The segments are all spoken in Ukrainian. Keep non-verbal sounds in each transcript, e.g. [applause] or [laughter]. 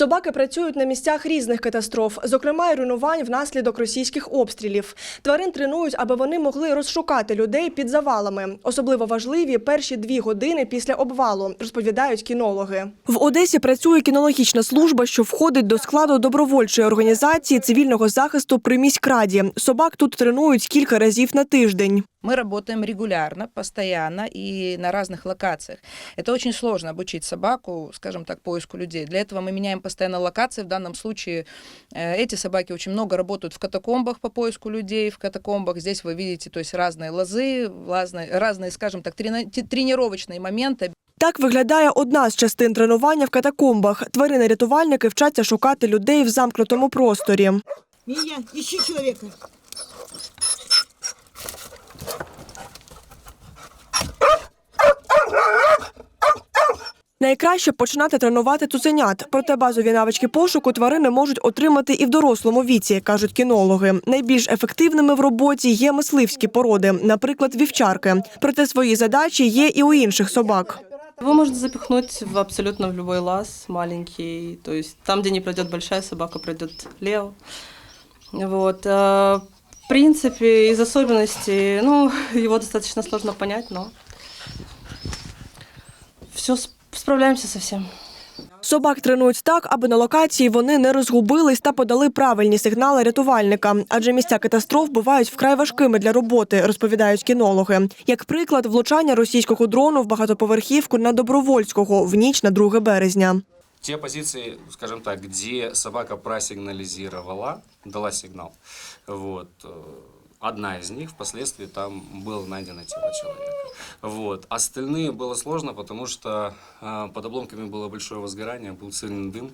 Собаки працюють на місцях різних катастроф, зокрема й руйнувань внаслідок російських обстрілів. Тварин тренують, аби вони могли розшукати людей під завалами. Особливо важливі перші дві години після обвалу, розповідають кінологи. В Одесі працює кінологічна служба, що входить до складу добровольчої організації цивільного захисту при міськраді. Собак тут тренують кілька разів на тиждень. Мы работаем регулярно, постоянно и на разных локациях. Это очень сложно обучить собаку, скажем так, поиску людей. Для этого мы меняем постоянно локации. В данном случае э, эти собаки очень много работают в катакомбах по поиску людей. В катакомбах здесь вы видите то есть разные лозы, разные, разные скажем так, трени- те- тренировочные моменты. Так виглядає одна з частин тренування в катакомбах. Тварини-рятувальники вчаться шукати людей в замкнутому просторі. Меня, ищи человека. Найкраще починати тренувати цуценят. Проте базові навички пошуку тварини можуть отримати і в дорослому віці, кажуть кінологи. Найбільш ефективними в роботі є мисливські породи, наприклад, вівчарки. Проте свої задачі є і у інших собак. Его можно запихнуть в абсолютно в любой лаз маленький, то есть там, где не пройдет большая собака, пройдет Лео. Вот. В принципе, из особенностей, ну, [laughs] его достаточно сложно понять, но все справляемся со всем. Собак тренують так, аби на локації вони не розгубились та подали правильні сигнали рятувальникам. Адже місця катастроф бувають вкрай важкими для роботи, розповідають кінологи. Як приклад, влучання російського дрону в багатоповерхівку на Добровольського в ніч на 2 березня. Те позиции, скажем так, где собака просигнализировала, дала сигнал, вот, э, одна из них впоследствии там было найдено тело человека. Вот. Остальные было сложно, потому что э, под обломками было большое возгорание, был сильный дым,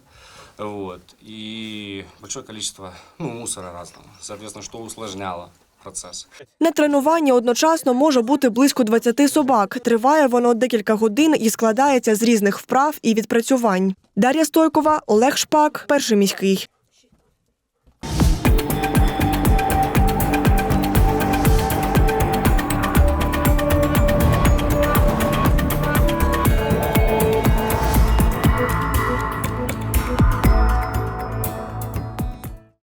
вот, и большое количество ну, мусора разного, соответственно, что усложняло процесс. На тренуванні одночасно може бути близько 20 собак. Триває воно декілька годин і складається з різних вправ і відпрацювань. Дар'я Стойкова, Олег Шпак, перший міський.